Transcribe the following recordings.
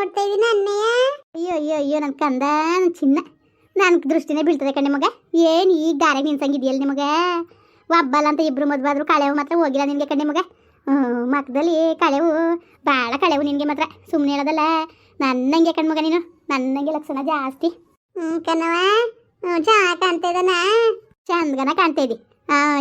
ನೋಡ್ತಾ ಇದೀನಿ ಅನ್ನಯ್ಯ ಅಯ್ಯೋ ಅಯ್ಯೋ ಅಯ್ಯೋ ನನ್ನ ಕಂದ, ನನ್ ಚಿನ್ನ. ನನ್ ದೃಷ್ಟಿನೇ ಬೀಳ್ತದೆ ಕಣ್ ನಿಮಗೆ ಏನು ಈಗ ದಾರೆ ನಿನ್ಸಂಗಿದೆಯಲ್ಲ ನಿಮಗೆ? ಒಬ್ಬಲ್ಲ ಅಂತ ಇಬ್ರು ಮದ್ವಾದ್ರು ಕಳೆವು ಮಾತ್ರ ಹೋಗಿಲ್ಲ ನಿನಗೆ ಕಣ್ ನಿಮಗೆ ಮಕ್ಕದಲ್ಲಿ ಕಳೆವು ಭಾಳ ಕಳೆವು ನಿನಗೆ ಮಾತ್ರ. ಸುಮ್ಮನೆ ಹೇಳೋದಲ್ಲ. ನನ್ನಂಗೆ ಕಣ್ಮಗ ನೀನು. ನನ್ನಂಗೆ ಲಕ್ಷಣ ಜಾಸ್ತಿ. ಹ್ಞೂ ಕಣವ ಹ್ಞೂ ಚೆನ್ನಾಗಿ ಕಾಣ್ತಾ ಇದ್ದಾನ? ಚಂದಗನ ಕಾಣ್ತಾ ಇದ್ದಿ.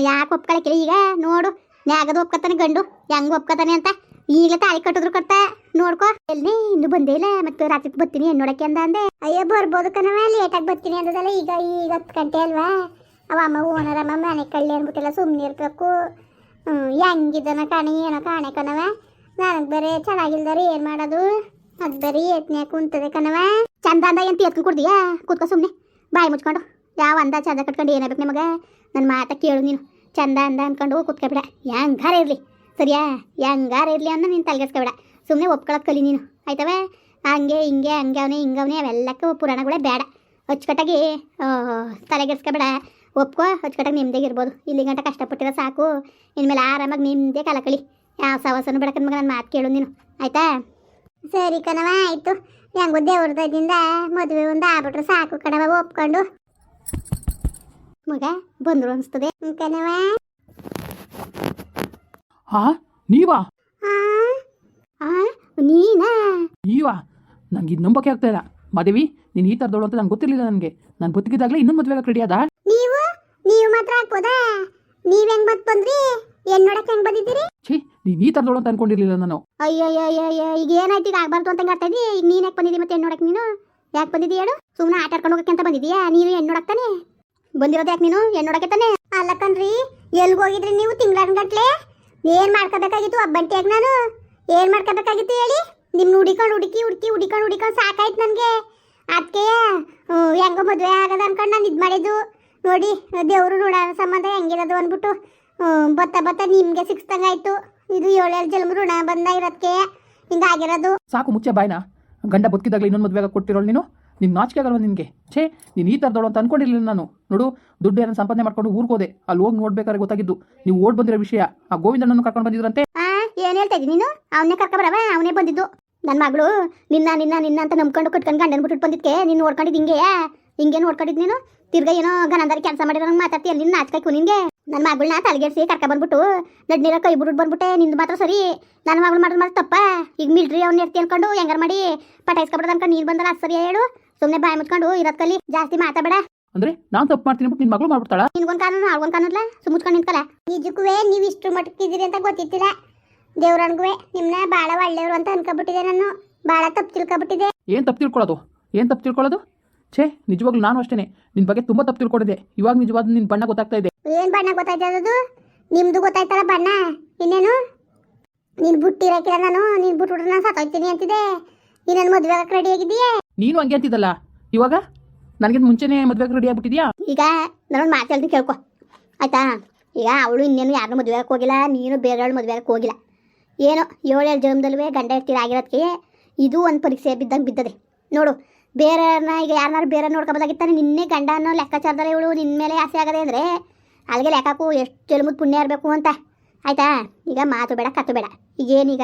ಯಾಕೆ ಒಪ್ಕೊಳಕಿಲ್ಲ ಈಗ? ನೋಡು. ನ್ಯಾಗದು ಒಪ್ಕೊತಾನೆ ಗಂಡು. ಹೆಂಗ್ ಒಪ್ಕೊತಾನೆ ಅಂತ? ಈಗಲೇ ತಾಳಿ ಕಟ್ಟಿದ್ರು ಕೊಡ್ತಾ. ನೋಡ್ಕೋ. ಎಲ್ಲಿ ಇನ್ನು ಬಂದೇ ಇಲ್ಲ, ಮತ್ತೆ ರಾತ್ರಿ ಬರ್ತೀನಿ ಏನ್ ನೋಡಕ್ಕೆ ಅಂದ ಅಂದೆ. ಅಯ್ಯೋ, ಬರ್ಬೋದು ಕಣವ ಲೇಟಾಗಿ ಬರ್ತೀನಿ ಅಂದದಲ್ಲ, ಈಗ ಈಗ ಹತ್ತು ಗಂಟೆ ಅಲ್ವಾ? ಅವ ಅಮ್ಮ ಓನರ್, ಅಮ್ಮ ಮನೆ ಕಳ್ಳಿ ಅಂದ್ಬಿಟ್ಟಿಲ್ಲ ಸುಮ್ಮನೆ ಇರ್ಬೇಕು. ಹ್ಞೂ ಹೆಂಗಿದ್ದನ ಕಾಣಿ, ಏನೋ ಕಾಣೆ ಕಣವ ನನಗೆ ಬೇರೆ ಚೆನ್ನಾಗಿಲ್ದಾರೆ ಏನು ಮಾಡೋದು? ಅದು ಬರೀ ಎತ್ನೇ ಕುಂತದೆ ಕಣವ ಚಂದ ಅಂದ ಏನು ಎತ್ಕೊಂಡು ಕೊಡ್ತೀಯಾ? ಕೂತ್ಕೊ ಸುಮ್ಮನೆ ಬಾಯಿ ಮುಚ್ಕೊಂಡು. ಯಾವ ಅಂದ ಚಂದ ಕಟ್ಕೊಂಡು ಏನಾಗಬೇಕು ನಿಮಗೆ? ನನ್ನ ಮಾತ ಕೇಳು ನೀನು. ಚಂದ ಅಂದ ಅನ್ಕೊಂಡು ಕೂತ್ಕೊಬಿಡ ಹೆಂಗಾರ ಇರಲಿ. ಸರಿಯಾ? ಹೆಂಗಾರ ಇರಲಿ ಅಂದ ನೀನು ತಲೆಗೆಸ್ಕೊಬೇಡ ಸುಮ್ಮನೆ ಒಪ್ಕೊಳಕ್ ಕಲಿ ನೀನು. ಆಯ್ತವ? ಹಂಗೆ, ಹಿಂಗೆ, ಹಂಗೆ ಅವನೇ ಹಿಂಗವನೇ ಅವೆಲ್ಲಕ್ಕೂ ಪುರಾಣಗಳೇ ಬೇಡ. ಅಚ್ಚುಕಟ್ಟಾಗಿ ತಲೆಗೆಡ್ಸ್ಕೊಬೇಡ ಒಪ್ಕೋ, ಅಚ್ಚುಕಟ್ಟಾಗಿ ಇರ್ಬೋದು. ಇಲ್ಲಿ ಗಂಟ ಕಷ್ಟಪಟ್ಟಿರೋ ಸಾಕು. ಇನ್ಮೇಲೆ ಆರಾಮಾಗಿ ನಿಮ್ಮದೇ ಕಾಲ ಕಳಿ ಯಾವ ಸವಸನು ಬೇಡ ಮಗ, ನಾನು ಮಾತು ಕೇಳು ನೀನು. ಆಯ್ತಾ? ಸರಿ ಕಣವ ಆಯಿತು. ಉದ್ದೆ ದಯದಿಂದ ಮದುವೆ ಒಂದು ಆಗ್ಬಿಟ್ರೆ ಸಾಕು ಕಣವ ಒಪ್ಕೊಂಡು. ಮಗ, ಬಂದರು ಅನಿಸ್ತದೆ. ಕಣವ ಹಾ ನೀವಾ? ಆ ನೀನಾ? ಈವಾ ನಂಗೆ ಇದು ನಂಬಕ್ಕೆ ಆಗ್ತಾ ಇಲ್ಲ. ಮಾದೇವಿ ನೀನು ಈ ಥರದವಳು ಅಂತ ನಂಗೆ ಗೊತ್ತಿರಲಿಲ್ಲ ನನಗೆ. ನಾನು ಬದುಕಿದಾಗಲೇ ಇನ್ನೊಂದು ಮದುವೆ ರೆಡಿ ಅದ ನೀವು? ನೀವು ಮಾತ್ರ ಹಾಕ್ಬೋದಾ ನೀವ್ ಹೆಂಗ್ ಮತ್ ಬಂದ್ರಿ? ಏನ್ ನೋಡಕ್ ಹೆಂಗ್ ಬಂದಿದ್ದೀರಿ? ಛೀ ನೀನು ಈ ಥರದವಳು ಅಂತ ಅನ್ಕೊಂಡಿರ್ಲಿಲ್ಲ ನಾನು. ಅಯ್ಯೋ ಅಯ್ಯೋ ಅಯ್ಯೋ ಅಯ್ಯೋ ಈಗ ಏನಾಯ್ತು? ಈಗ ಆಗ್ಬಾರ್ದು ಅಂತ ಆಡ್ತಾ ಈಗ ನೀನ್ ಯಾಕೆ ಬಂದಿದ್ದಿ ಮತ್ತೆ ಹೆಣ್ಣು ನೋಡಕ್ ನೀನು? ಯಾಕೆ ಬಂದಿದ್ದಿ ಹೇಳು? ಸುಮ್ಮನೆ ಆಟ ಆಡ್ಕೊಂಡು ಹೋಗಕ್ಕೆ ಅಂತ ಬಂದಿದ್ದೀಯಾ? ನೀನು ಹೆಣ್ಣು ನೋಡಕ್ ತಾನೆ? ಬಂದಿರೋದು ಯಾಕೆ ನೀನು? ಹೆಣ್ಣು ನೋಡಕ್ಕೆ ತಾನೆ? ಅಲ್ಲ ಕಣ್ರಿ ಎಲ್ಗ್ ಹೋಗಿದ್ರಿ ನೀವು ತಿಂಗಳನ್ಗಟ್ಲೆ ಏನ್ ಮಾಡ್ಕೋಬೇಕಾಗಿತ್ತು ಒಬ್ಬಂಟಿಯಾಗ ನಾನು? ಏನ್ ಮಾಡ್ಕೋಬೇಕಾಗಿತ್ತು ಹೇಳಿ? ನಿಮ್ ಹುಡಿಕೊಂಡು ಹುಡುಕಿ ಹುಡುಕಿ ಹುಡಿಕೊಂಡು ಹುಡಿಕೊಂಡು ಸಾಕಾಯ್ತು ನನಗೆ. ಅದಕ್ಕೆ ಹೆಂಗೋ ಮದುವೆ ಆಗದ ಅನ್ಕೊಂಡು ನಾನು ಇದು ಮಾಡಿದ್ದು. ನೋಡಿ ದೇವರು ನೋಡ ಸಂಬಂಧ ಹೆಂಗಿರೋದು ಅಂದ್ಬಿಟ್ಟು ಬತ್ತ ಬತ್ತ ನಿಮ್ಗೆ ಸಿಕ್ಸ್ದಂಗಾಯ್ತು ಇದು ಏಳೇಳು ಜನ್ಮ ಋಣ ಬಂದ ಇರೋದಕ್ಕೆ ಹಿಂಗಾಗಿರೋದು ಸಾಕು ಮುಚ್ಚೆ ಬಾಯ್ನ. ಗಂಡ ಬದುಕಿದಾಗಲೇ ಇನ್ನೊಂದು ಮದುವೆ ಕೊಟ್ಟಿರೋಳು ನೀನು? ನಿನ್ನ ನಾಚಿಕೆ ಆಗಲ್ವ ನಿನಗೆ. ಛೇ ನೀನು ಈ ಥರದವಳು ಅಂತ ಅನ್ಕೊಂಡಿರ್ಲಿಲ್ಲ ನಾನು. ನೋಡು ದುಡ್ಡು ಏನೋ ಸಂಪಾದನೆ ಮಾಡ್ಕೊಂಡು ಊರ್ಗೋದೆ ಅಲ್ಲಿ ಹೋಗಿ ನೋಡ್ಬೇಕಾದ್ರೆ ಗೊತ್ತಾಗಿದ್ದು. ನೀವು ಓಡ್ ಬಂದಿರೋ ವಿಷಯ. ಆ ಗೋವಿಂದಣ್ಣನ ಕರ್ಕೊಂಡು ಬಂದಿದ್ರಂತೆ. ಏನ್ ಹೇಳ್ತಾ ಇದ್ದೀನಿ ನೀನು? ಅವನೇ ಕರ್ಕೊಬರವ? ಅವನೇ ಬಂದಿದ್ದು. ನನ್ನ ಮಗಳು ನಿನ್ನ ನಿನ್ನ ನಿನ್ನ ಅಂತ ನಂಬ್ಕೊಂಡು ಕಟ್ಕೊಂಡು ಗಂಡನ ಬಿಟ್ಟು ಬಂದಿದ್ಕೆ ನೀನು ನೋಡ್ಕೊಂಡಿದ್ದು ಹಿಂಗೆ? ಹಿಂಗೆ ನೋಡ್ಕೊಂಡಿದ್ದು ನೀನು? ತಿರ್ಗಾ ಏನೋ ಗನಂದಾರಿ ಕೆಲಸ ಮಾಡಿರೋ ನಂಗೆ ಮಾತಾಡ್ತೀಯ ನಿನ್ನ ನಾಚ್ಕೈಕು ನಿನ್ಗೆ ನನ್ನ ಮಗಳನ್ನ ತಲೆಗೆಡ್ಸಿ ಕರ್ಕ ಬಂದ್ಬಿಟ್ಟು ನಡ್ನೀರ ಕೈ ಬಿಡ್ಬಿಟ್ಟು ಬಂದ್ಬಿಟ್ಟೆ ನಿಂದು ಮಾತ್ರ ಸರಿ. ನನ್ನ ಮಗಳು ಮಾಡಿದ್ರೆ ಮಾತ್ರ ತಪ್ಪ. ಈಗ ಮಿಲ್ಟ್ರಿ ಅವ್ನ ಇರ್ತಿ ಅನ್ಕೊಂಡು ಹೆಂಗಾರ ಮಾಡಿ ಪಟಾಯಿಸ್ಕೊಬಿಡ್ದು ಅನ್ಕೊಂಡು ನೀನು ಬಂದಲ್ಲ ಅದು ಸರಿ ಹೇಳು. ಸುಮ್ಮನೆ ಬಾಯಿ ಮುಚ್ಕೊಂಡು ಇರೋದ್ ಕಲಿ ಜಾಸ್ತಿ ಮಾತಾಡಬೇಡ. ಅಂದ್ರೆ ನಾನು ತಪ್ಪು ಮಾಡ್ತೀನಿ ನಿನ್ ನಿನ್ನ ಮಗಳು ಮಾಡ್ಬಿಡ್ತಾಳ? ನಿನ್ಗೊಂದು ಕಾನೂನು ಅವ್ಗೊಂದು ಕಾನೂನ್ಲ? ಸುಮ್ಮುಚ್ಕೊಂಡು ನಿಂತ್ಕಲ್ಲ. ನಿಜಕ್ಕೂ ನೀವು ಇಷ್ಟು ಮಟ್ಟಕ್ಕಿದ್ದೀರಿ ಅಂತ ಗೊತ್ತಿತ್ತಿಲ್ಲ. ದೇವ್ರನ್ಗೂ ನಿಮ್ಮನ್ನ ಭಾಳ ಒಳ್ಳೆಯವರು ಅಂತ ಅನ್ಕೊಬಿಟ್ಟಿದೆ ನಾನು. ಭಾಳ ತಪ್ಪು ತಿಳ್ಕೊಬಿಟ್ಟಿದೆ. ಏನ್ ತಪ್ಪು ತಿಳ್ಕೊಳ್ಳೋದು ಏನ್ ತಪ್ಪು ತಿಳ್ಕೊಳ್ಳೋದು ಛೇ ನಿಜವಾಗ್ಲೂ ನಾನು ಅಷ್ಟೇ ನಿನ್ ಬಗ್ಗೆ ತುಂಬಾ ತಪ್ಪು ತಿಳ್ಕೊಂಡಿದೆ. ಇವಾಗ ನಿಜವಾದ ನಿನ್ ಬಣ್ಣ ಗೊತ್ತಾಗ್ತಾ ಇದೆ. ಏನು ಬಣ್ಣ ಗೊತ್ತಾಯ್ತದೆ ಅದು ನಿಮ್ದು ಗೊತ್ತಾಯ್ತಲ್ಲ ಬಣ್ಣ? ಇನ್ನೇನು? ನೀನ್ ಬುಟ್ಟಿರಕ್ಕಿಲ್ಲ ನಾನು. ನೀನು ಬಿಟ್ಬಿಟ್ರೆ ನಾನು ಸತ್ತೋಗ್ತೀನಿ ಅಂತಿದೆ. ನೀನು ನನ್ನ ಮದುವೆ ರೆಡಿ ಆಗಿದೆಯೇ ನೀನು ಹಂಗೆ ಅಂತಿದ್ದಲ್ಲ? ಇವಾಗ? ನನಗಿಂತ ಮುಂಚೆನೇ ಮದುವೆಗೆ ರೆಡಿ ಆಗ್ಬಿಟ್ಟಿದ್ಯಾ? ಈಗ ನನ್ನ ಮಾತು ಹೇಳ್ತೀನಿ ಕೇಳ್ಕೊ. ಆಯ್ತಾ? ಈಗ ಅವಳು ಇನ್ನೇನು ಯಾರನ್ನೂ ಮದ್ವೆ ಆಗಕ್ಕೆ ಹೋಗಿಲ್ಲ. ನೀನು ಬೇರೆ ಮದ್ವೆ ಹೋಗಿಲ್ಲ. ಏನೋ ಏಳೇಳು ಜನ್ಮದಲ್ಲೂ ಗಂಡ ಇರ್ತೀರ ಆಗಿರೋದಕ್ಕೆ ಇದು ಒಂದು ಪರೀಕ್ಷೆ ಬಿದ್ದಂಗೆ ಬಿದ್ದದೆ. ನೋಡು, ಬೇರೆಯವ್ರನ್ನ ಈಗ ಯಾರನ್ನಾರು ಬೇರೆ ನೋಡ್ಕೊಬೋದಾಗಿತ್ತಾನೆ ನಿನ್ನೆ ಗಂಡ ಅನ್ನೋ ಲೆಕ್ಕಾಚಾರದಲ್ಲಿ ಇವಳು ನಿನ್ನ ಮೇಲೆ ಆಸೆ ಆಗದೆ ಅಂದರೆ ಅಲ್ಲಿಗೆ ಲೆಕ್ಕಾಕು ಎಷ್ಟು ಜನ್ಮದ ಪುಣ್ಯ ಇರಬೇಕು ಅಂತ. ಆಯ್ತಾ? ಈಗ ಮಾತು ಬೇಡ ಕತ್ತು ಬೇಡ. ಈಗ ಏನೀಗ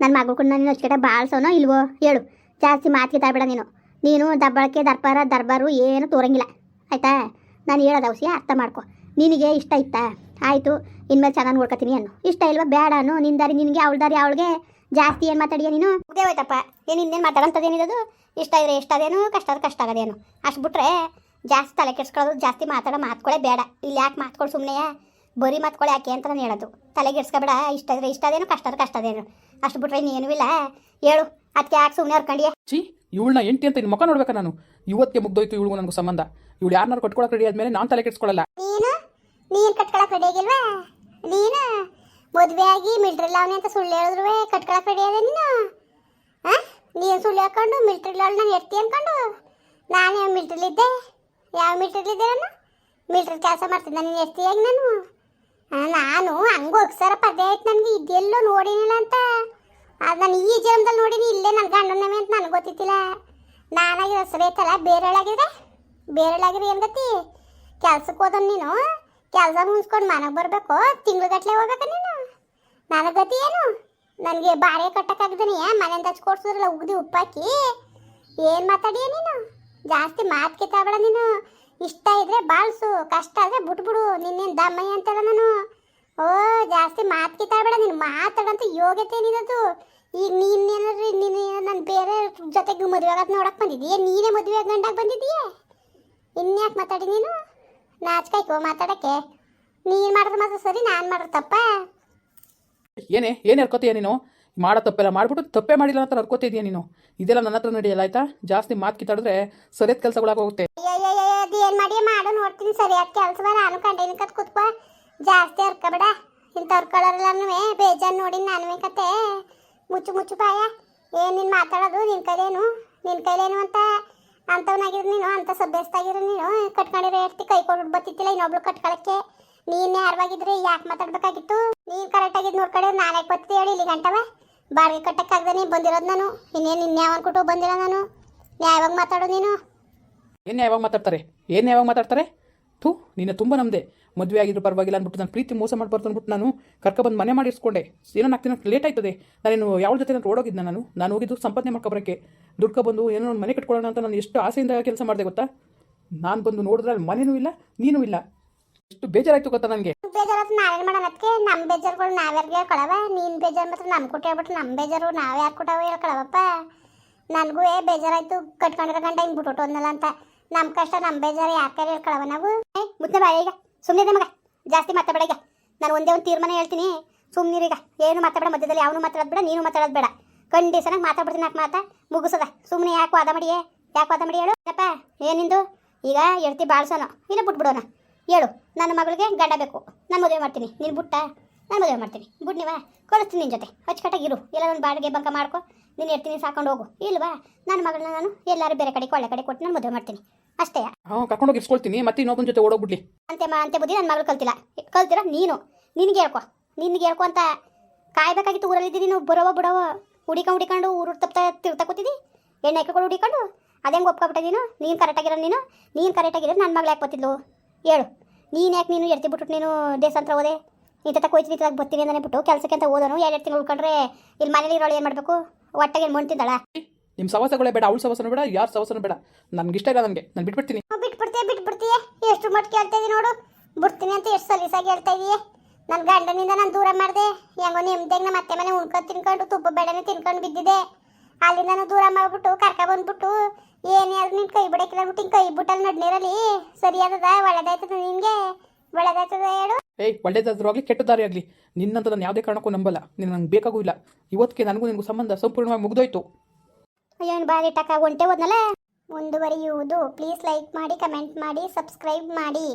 ನನ್ನ ಮಗಳು ನಾನು ಅಚ್ಚುಕಟ್ಟ ಬಾಳ್ಸೋನೋ ಇಲ್ವೋ ಹೇಳು. ಜಾಸ್ತಿ ಮಾತಿಗೆ ತರಬೇಡ ನೀನು. ನೀನು ದಬ್ಬಳಕ್ಕೆ ದರ್ಬಾರ ದರ್ಬಾರು ಏನು ತೋರಂಗಿಲ್ಲ. ಆಯ್ತಾ? ನಾನು ಹೇಳೋದು ಅವಶ್ಯ ಅರ್ಥ ಮಾಡ್ಕೊ. ನಿನಗೆ ಇಷ್ಟ ಇತ್ತಾ? ಆಯಿತು ಇನ್ಮೇಲೆ ಚೆನ್ನಾಗಿ ನೋಡ್ಕೊತೀನಿ ಅನ್ನು. ಇಷ್ಟ ಇಲ್ವಾ? ಬೇಡ ಅನ್ನು. ನಿನ್ನ ದಾರಿ ನಿನಗೆ ಅವಳ ದಾರಿ ಅವಳಿಗೆ. ಜಾಸ್ತಿ ಏನು ಮಾತಾಡಿಯ ನೀನು? ಹೋಯ್ತಪ್ಪ. ಏನು ಇನ್ನೇನು ಮಾತಾಡೋಂಥದ್ದೇನಿರೋದು ಇಷ್ಟ ಇದ್ರೆ ಇಷ್ಟ ಅದೇನು ಕಷ್ಟ ಆದ್ರೆ ಕಷ್ಟ ಆಗೋದೇನು. ಅಷ್ಟು ಬಿಟ್ರೆ ಜಾಸ್ತಿ ತಲೆ ಕೆಡ್ಸ್ಕೊಳ್ಳೋದು ಜಾಸ್ತಿ ಮಾತಾಡೋ ಮಾತ್ಕೊಳ್ಳೇ ಬೇಡ. ಇಲ್ಲಿ ಯಾಕೆ ಮಾತ್ಕೊಳ್ಳಿ ಸುಮ್ಮನೆ ಬರೀ ಮಾತ್ಕೊಳ್ಳೆ ಯಾಕೆ ಅಂತ ನಾನು ಹೇಳೋದು. ತಲೆ ಕೆಡ್ಸ್ಕೊಬೇಡ. ಇಷ್ಟ ಇದ್ರೆ ಇಷ್ಟ ಅದೇನು ಕಷ್ಟ ಆದ್ರೆ ಕಷ್ಟ ಅದೇನು. ಅಷ್ಟು ಬಿಟ್ರೆ ಇನ್ನೇನೂ ಇಲ್ಲ. ಹೇಳು ಅದಕ್ಕೆ ಯಾಕೆ ಸುಮ್ಮನೆ ಹರ್ಕೊಂಡಿಯ? ಚಿ ಇವಳನ್ನ ಎಂಟಿ ಅಂತ ಮುಖ ನೋಡ್ಬೇಕಾ ನಾನು. ಇವತ್ತಿಗೆ ಮುಗ್ದೋಯ್ತು ಇವಳು ನನಗೆ ಸಂಬಂಧ. ಇವಳು ಯಾರನ್ನಾರು ಕಟ್ಕೊಳಕ್ಕೆ ರೆಡಿ ಆದ್ಮೇಲೆ ನಾನು ತಲೆ ಕೆಡ್ಸ್ಕೊಳ್ಳಲ್ಲ ನೀನು? ನೀನು ಕಟ್ಕೊಳಕ್ ರೆಡಿ ಆಗಿಲ್ವಾ? ನೀನು? ಮದುವೆ ಆಗಿ ಮಿಲ್ಟ್ರಿ ಲಾವ್ನಿ ಅಂತ ಸುಳ್ಳು ಹೇಳಿದ್ರು ಕಟ್ಕೊಳಕ್ ರೆಡಿ ಅದ ನೀನು? ಆ? ನೀನು ಸುಳ್ಳು ಹಾಕೊಂಡು ಮಿಲ್ಟ್ರಿಲ್ಲ ಲಾವ್ ನಾನು ಎತ್ತಿ ಅನ್ಕೊಂಡು ನಾನು ಯಾವ ಮಿಲ್ಟ್ರಿಲಿದ್ದೆ ಯಾವ ಮಿಲ್ಟ್ರಿಲಿದ್ದೆ ನಾನು? ಮಿಲ್ಟ್ರಿ ಕೆಲಸ ಮಾಡ್ತಿದ್ದೆ ಎತ್ತಿ ಹೇಗೆ ನಾನು? ನಾನು ಹಂಗೆ ಒಗ್ಸಾರ ಪದೇ ಆಯ್ತು ನನಗೆ, ಇದೆಲ್ಲೋ ನೋಡಿನಿಲ್ಲ ಅಂತ. ಅದು ನಾನು ಈ ಜನ್ಮದಲ್ಲಿ ನೋಡಿನಿ, ಇಲ್ಲೇ ನನ್ನ ಗಂಡನವೇ ಅಂತ ನನಗೆ ಗೊತ್ತಿತ್ತಿಲ್ಲ. ನಾನಾಗಿ ಹೆಸರೈತಲ್ಲ ಬೇರೆಳಾಗಿದೆ ಬೇರೆಳಾಗಿದೆ ಏನು ಗತಿ? ಕೆಲ್ಸಕ್ಕೆ ಹೋದ ನೀನು? ಕೆಲಸ ಮುಗಿಸ್ಕೊಂಡು ಮನೆಗೆ ಬರಬೇಕು, ತಿಂಗ್ಳುಗಟ್ಲೆ ಹೋಗ್ಬೇಕ ನೀನು? ನನ್ನ ಗತಿ ಏನು? ನನಗೆ ಬಾಳೆ ಕಟ್ಟಕ್ಕಾಗ್ದನಿ ಮನೆಯಿಂದ ಹಚ್ಕೊಡ್ಸಿದ್ರಲ್ಲ ಉಗ್ದಿ ಉಪ್ಪಾಕಿ. ಏನು ಮಾತಾಡಿಯ ನೀನು? ಜಾಸ್ತಿ ಮಾತು ಕಿತ್ತಾಬೇಡ ನೀನು. ಇಷ್ಟ ಇದ್ರೆ ಬಾಳ್ಸು, ಕಷ್ಟ ಆದರೆ ಬಿಟ್ಬಿಡು, ನಿನ್ನೇನು ದಮ್ಮಯ್ಯ ಅಂತಲ್ಲ ನಾನು? ಓ, ಜಾಸ್ತಿ ಮಾತು ಕಿತ್ತಾಬೇಡ ನೀನು, ಮಾತಾಡಂತ ಯೋಗ್ಯತೆ ನೀನದು ಈಗ ನೀನೇನಾದ್ರೂ ನೀನು ನಾನು ಬೇರೆ ಜೊತೆಗೆ ಮದುವೆ ಆಗತ್ತೆ ನೋಡಕ್ಕೆ ಬಂದಿದ್ದೀಯ ನೀನೇ ಮದುವೆ ಗಂಡಾಗಿ ಬಂದಿದ್ದೀಯ ಇನ್ಯಾಕೆ ಮಾತಾಡಿ ನೀನು? ನಾಚ್ಕಾಯ್ಕೋ ಮಾತಾಡಕ್ಕೆ. ನೀನು ಮಾಡಿದ್ರೆ ಮಾತ್ರ ಸರಿ ನಾನು ಮಾಡಿದ್ರೆ ತಪ್ಪ? ಏನೇ ಏನು ಹರ್ಕೋತೀಯ ನೀನು? ಮಾಡೋ ತಪ್ಪೆಲ್ಲ ಮಾಡ್ಬಿಟ್ಟು ತಪ್ಪೇ ಮಾಡಿಲ್ಲ ಅಂತ ಹರ್ಕೋತಿದ್ಯಾ ನೀನು? ಇದೆಲ್ಲ ನನ್ನ ಹತ್ರ ನಡೆಯಲ್ಲ ಆಯ್ತಾ? ಜಾಸ್ತಿ ಮಾತು ಕಿತ್ತಾಡಿದ್ರೆ ಸರಿಯಾದ ಕೆಲಸಗಳಾಗೋಗುತ್ತೆ ಅದು ಏನು ಮಾಡಿ? ಮಾಡು ನೋಡ್ತೀನಿ. ಸರಿಯಾದ ಕೆಲಸ ನಾನು ಕಂಡೇನಿ ಕತ್ ಕೂತ್ಕೋ. ಜಾಸ್ತಿ ಹರ್ಕಬೇಡ ಇಂಥ ಹರ್ಕೊಳ್ಳೋರೆಲ್ಲನೂ ಬೇಜಾರು ನೋಡಿ ನಾನು ಕತೆ. ಮುಚ್ಚು ಮುಚ್ಚು ಪಾಯ. ಏನು ನೀನು ಮಾತಾಡೋದು? ನಿನ್ನ ಕೈಲೇನು? ನಿನ್ನ ಕೈಲೇನು ಅಂತ ಅಂಥವನಾಗಿರು ನೀನು ಅಂಥ ಸಭ್ಯಸ್ತಾಗಿರು ನೀನು, ಕಟ್ಕೊಂಡಿರೋ ಎರ್ತಿ ಕೈ ಕೊಟ್ಟು ಬತ್ತಿತ್ತಿಲ್ಲ ಇನ್ನೊಬ್ಳು ಕಟ್ಕೊಳಕ್ಕೆ. ನೀನು ಯಾರವಾಗಿದ್ರೆ ಯಾಕೆ ಮಾತಾಡ್ಬೇಕಾಗಿತ್ತು? ನೀನು ಕರೆಕ್ಟಾಗಿದ್ದು ನೋಡ್ಕೊಂಡೆ ನಾನು ಬತ್ತಿದ್ದೆ ಹೇಳಿ ಇಲ್ಲಿ ಗಂಟವ ಬಾಡಿಗೆ ಕಟ್ಟಕ್ಕಾಗ್ದೇ ಬಂದಿರೋದು ನಾನು. ಇನ್ನೇನು ಇನ್ಯಾವ ಅನ್ಕೊಟ್ಟು ಬಂದಿರೋ ನಾನು. ಯಾವಾಗ ಮಾತಾಡೋ ನೀನು. ಏನು ಯಾವಾಗ ಮಾತಾಡ್ತಾರೆ? ಏನು ಯಾವಾಗ ಮಾತಾಡ್ತಾರೆ? ಥೂ, ನೀನು ತುಂಬ ನಮ್ಮದೆ ಮದುವೆ ಆಗಿದ್ರು ಪರವಾಗಿಲ್ಲ ಅಂದ್ಬಿಟ್ಟು ನಾನು ಪ್ರೀತಿ ಮೋಸ ಮಾಡ್ಬಾರ್ದು ಅಂದ್ಬಿಟ್ಟು ನಾನು ಕರ್ಕೊಬಂದು ಮನೆ ಮಾಡಿ ಇಸ್ಕೊಂಡೆ ಏನೋ ನಾಲ್ಕು ದಿನ ಲೇಟ್ ಆಯ್ತದೆ. ನಾನೇನು ಯಾವ ಜೊತೆ ನಾನು ಓಡೋಗಿದ್ದೆ ನಾನು? ನಾನು ಹೋಗಿದ್ದು ಸಂಪಾದನೆ ಮಾಡ್ಕೊಬರೋಕ್ಕೆ. ದುಡ್ಕೊ ಬಂದು ಏನೋ ಒಂದು ಮನೆ ಕಟ್ಕೊಳ್ಳೋಣ ಅಂತ ನಾನು ಎಷ್ಟು ಆಸೆಯಿಂದ ಕೆಲಸ ಮಾಡಿದೆ ಗೊತ್ತಾ? ನಾನು ಬಂದು ನೋಡಿದ್ರೆ ಅಲ್ಲಿ ಮನೇನೂ ಇಲ್ಲ, ನೀನೂ ಇಲ್ಲ. ಎಷ್ಟು ಬೇಜಾರಾಯ್ತು ಗೊತ್ತಾ ನನಗೆ? ಬೇಜಾರಾಯ್ತು, ನಾವೇನು ಮಾಡೋಣ ಅದಕ್ಕೆ? ನಮ್ಮ ಬೇಜಾರುಗಳು ನಾವ್ಯಾರಿಗೆ ಕೊಡವ? ನೀನ್ ಬೇಜಾರು ಮಾತ್ರ ನಮ್ಮ ಕೊಟ್ಟೆ ಹೇಳ್ಬಿಟ್ಟು ನಮ್ಮ ಬೇಜಾರು ನಾವ್ ಕೊಟ್ಟವ ಹೇಳ್ಕೊಳವಪ್ಪ? ನನಗೂ ಬೇಜಾರಾಯ್ತು, ಕಟ್ಕೊಂಡಿರೋ ಗಂಟ ಹಿಂಗೆ ಬಿಟ್ಟು ಅಂತ. ನಮ್ಮ ಕಷ್ಟ ನಮ್ಮ ಬೇಜಾರು ಯಾಕೆ ಹೇಳ್ಕೊಳವ ನಾವು? ಮುದ್ದೆ ಬಾಯ ಈಗ ಸುಮ್ಮನೆ ಮಗ. ಜಾಸ್ತಿ ಮಾತಾಡಬೇಡ ಈಗ. ನಾನು ಒಂದೇ ಒಂದು ತೀರ್ಮಾನ ಹೇಳ್ತೀನಿ. ಸುಮ್ಮನಿರೀಗ ಏನು ಮಾತಾಡ ಮಧ್ಯದಲ್ಲಿ ಅವನು ಮಾತಾಡೋದು ಬೇಡ, ನೀನು ಮಾತಾಡೋದು ಬೇಡ. ಕಂಡೀಸನಾಗಿ ಮಾತಾಡ್ಬಿಡ್ತೀನಿ ನಾಲ್ಕು ಮಾತಾ. ಮುಗಿಸದ ಸುಮ್ಮನೆ ಯಾಕೆ ವಾದ ಮಾಡಿಯೇ ಯಾಕೆ ವಾದ ಮಾಡಿ ಹೇಳು. ಅಪ್ಪ ಏನಿಂದು ಈಗ ಎಡ್ತಿ ಬಾಳ್ಸೋನು. ಇಲ್ಲ ಬಿಟ್ಬಿಡೋಣ ಹೇಳು. ನನ್ನ ಮಗಳಿಗೆ ಗಂಡ ಬೇಕು. ನಾನು ಮದುವೆ ಮಾಡ್ತೀನಿ. ನೀನು ಬುಟ್ಟ? ನಾನು ಮದುವೆ ಮಾಡ್ತೀನಿ. ಗುಡ್ ನೀವಾ ಕಳಿಸ್ತೀನಿ ನಿನ್ನ ಜೊತೆ. ಅಚ್ಚುಕಟ್ಟಾಗಿರು. ಎಲ್ಲ ಒಂದು ಬಾಡಿಗೆ ಬಂಕ ಮಾಡ್ಕೊ. ನೀನು ಇರ್ತೀನಿ ಸಾಕೊಂಡು ಹೋಗು. ಇಲ್ವಾ? ನನ್ನ ಮಗಳನ್ನ ನಾನು ಎಲ್ಲರೂ ಬೇರೆ ಕಡೆ ಕೊಳ್ಳೆ ಕಡೆ ಕೊಟ್ಟು ನಾನು ಮದುವೆ ಮಾಡ್ತೀನಿ. ಅಷ್ಟೇ. ಹಾಂ ಕರ್ಕೊಂಡೋಗಿ ಇಸ್ಕೊಳ್ತೀನಿ ಮತ್ತೆ ಇನ್ನೊಬ್ಬನ ಜೊತೆ ಓಡೋಗ್ಬಿಡ್ಲಿ ಅಂತೆ ಮಾ ಅಂತೆ ಬುದ್ಧಿ ನನ್ನ ಮಗಳು ಕಲ್ತಿಲ್ಲ. ಕಲ್ತಿರ ನೀನು. ನಿನಗೆ ಹೇಳ್ಕೊ. ನಿನಗೆ ಹೇಳ್ಕೊ ಅಂತ ಕಾಯ್ಬೇಕಾಗಿತ್ತು ಊರಲ್ಲಿದ್ದೀನಿ ನೀನು. ಬರೋವ ಬಿಡೋವ. ಹುಡಿಕೊಂಡು ಹುಡಿಕೊಂಡು ಊರು ತಪ್ತಾ ತಿರ್ತಾ ಕೂತಿದ್ದಿ? ಎಣ್ಣೆ ಹಾಕಿಕೊಂಡು ಹುಡಿಕೊಂಡು. ಅದೇಂಗೆ ಒಪ್ಕೊಬಿಟ್ಟೆ ನೀನು. ನೀನು ಕರೆಕ್ಟಾಗಿರೋ ನೀನು. ನೀನು ಕರೆಕ್ಟಾಗಿರೋ ನನ್ನ ಮಗಳು ಯಾಕೆ ಬರ್ತಿದ್ಲು ಹೇಳು. ನೀನು ಯಾಕೆ ನೀನು ಎರ್ತಿ ಬಿಟ್ಬಿಟ್ಟು ನೀನು ದೇಶಾಂತರ ಹೋದೆ? ಇಂಥ ಕೊಯ್ತು ಇಂಥದಾಗ ಬರ್ತೀವಿ ಅಂತ ಬಿಟ್ಟು ಕೆಲಸಕ್ಕೆ ಅಂತ ಓದೋನು ಎರಡು ತಿಂಗಳು ಉಳ್ಕೊಂಡ್ರೆ ಇಲ್ಲಿ ಮನೇಲಿ ಇರೋಳು ಏನು ಮಾಡಬೇಕು? ಒಟ್ಟಿಗೆ ಮಣ್ಣು ತಿಂದಾಳ? ನಿಮ್ಮ ಸವಸಗಳೇ ಬೇಡ ಅವಳು ಸವಸನ ಬೇಡ ಯಾರು ಸವಸನ ಬೇಡ. ನನಗೆ ಇಷ್ಟ ಇಲ್ಲ ನನಗೆ ನಾನು ಬಿಟ್ಬಿಡ್ತೀನಿ. ಬಿಟ್ಬಿಡ್ತೀಯ ಬಿಟ್ಬಿಡ್ತೀಯ? ಎಷ್ಟು ಮಟ್ಟಿಗೆ ಹೇಳ್ತಾ ಇದೀನಿ ನೋಡು. ಬಿಡ್ತೀನಿ ಅಂತ ಎಷ್ಟು ಸಲೀಸಾಗಿ ಹೇಳ್ತಾ ಇದೀಯ. ನನ್ನ ಗಂಡನಿಂದ ನಾನು ದೂರ ಮಾಡಿದೆ. ಹೆಂಗೋ ನಿಮ್ದಾಗ ನಮ್ಮ ಅತ್ತೆ ಮನೆ ಉಣ್ಕೊಂಡು ತಿನ್ಕೊಂಡು ತುಪ್ಪ ಬೇಡನೆ ತಿನ್ಕೊಂಡು ಬಿದ್ದಿದೆ ಅಲ್ಲಿಂದ ನಾನು ದೂರ ಮಾಡ್ಬಿಟ್ಟು ಕರ್ಕ ಬಂದ್ಬಿಟ್ಟು ಏನೇ ಯಾರು ನಿನ್ನ ಕೈ ಬಿಡಕ್ಕಿಲ್ಲ ಬಿಟ್ಟು ಹಿಂಗೆ ಕೈ ಬಿಟ್ಟಲ್ಲಿ ನಡ್ನೇರಲ್ಲಿ. ಸರಿಯಾದದ ಒಳ್ಳೆದಾಯ್ತದ ನಿನಗೆ? ಒಳ್ಳೆದಾಯ್ತದ ಹೇಳು. ಏಯ್, ಒಳ್ಳೇದಾದ್ರೂ ಆಗಲಿ ಕೆಟ್ಟದಾರಿ ಆಗಲಿ. ನಿನ್ನಂತ ನಾನು ಯಾವುದೇ ಕಾರಣಕ್ಕೂ ನಂಬಲ್ಲ. ನೀನು ನಂಗೆ ಬೇಕಾಗೂ ಇಲ್ಲ. ಇವತ್ತಿಗೆ ನನಗೂ ನಿನಗೂ ಸಂಬಂಧ ಸಂಪೂರ್ಣವಾಗಿ ಮುಗ್ದೋಯ್ತು. ಅಯ್ಯೋ ಬಾರಿ ಟಕ ಒಂಟೆ ಹೋದ್ನಲ್ಲ? ಮುಂದುವರಿಯುವುದು. ಪ್ಲೀಸ್ ಲೈಕ್ ಮಾಡಿ ಕಮೆಂಟ್ ಮಾಡಿ ಸಬ್ಸ್ಕ್ರೈಬ್ ಮಾಡಿ.